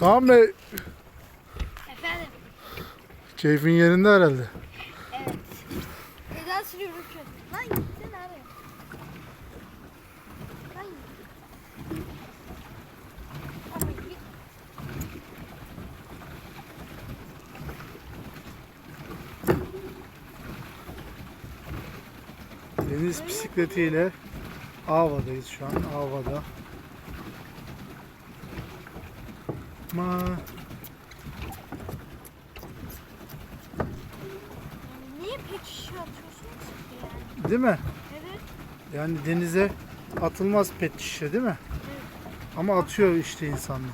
Kaan Bey Efendim. keyfin yerinde herhalde. Evet. Neden sürüyorum ki? Lan gitsene abi. Lan git. Deniz bisikletiyle Ava'dayız şu an. Ava'da. Ma Niye pek şişe atıyorsunuz ki yani? değil mi? Evet. Yani denize atılmaz pet şişe değil mi? Ama atıyor işte insanlar.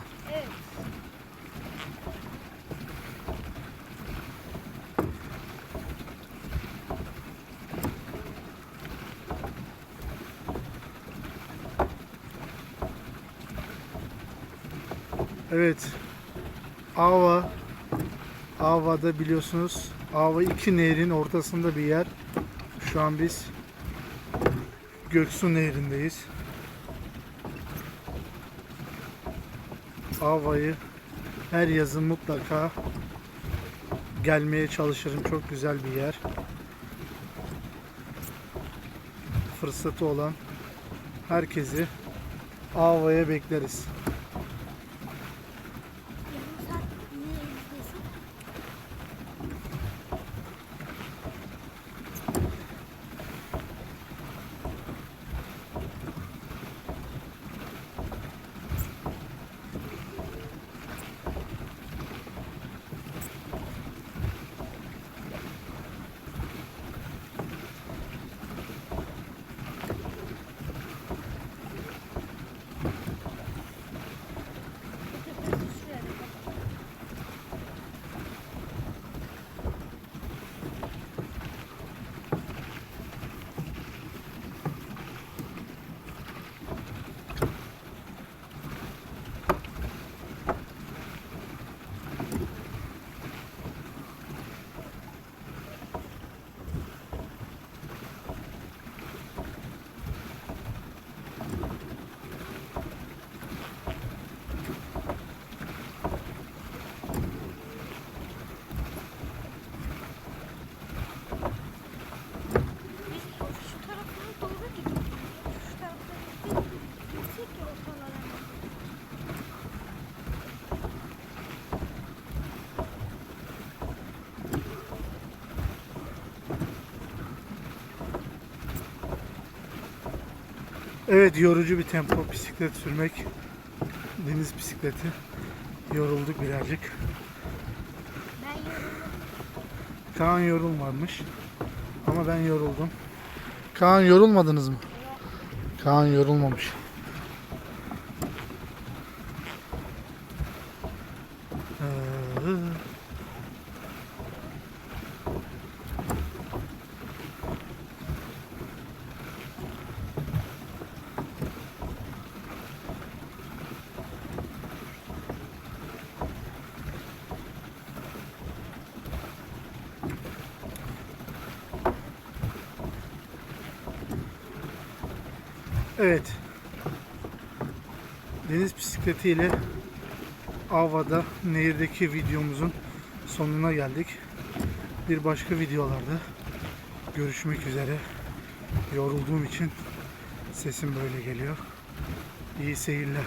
Evet. Ava. Ava'da biliyorsunuz. Ava iki nehrin ortasında bir yer. Şu an biz Göksu Nehri'ndeyiz. Ava'yı her yazın mutlaka gelmeye çalışırım. Çok güzel bir yer. Fırsatı olan herkesi Ava'ya bekleriz. Evet yorucu bir tempo bisiklet sürmek. Deniz bisikleti. Yorulduk birazcık. Ben yoruldum. Kaan yorulmamış. Ama ben yoruldum. Kaan yorulmadınız mı? Kaan yorulmamış. Ee, Evet. Deniz bisikletiyle Ava'da nehirdeki videomuzun sonuna geldik. Bir başka videolarda görüşmek üzere. Yorulduğum için sesim böyle geliyor. İyi seyirler.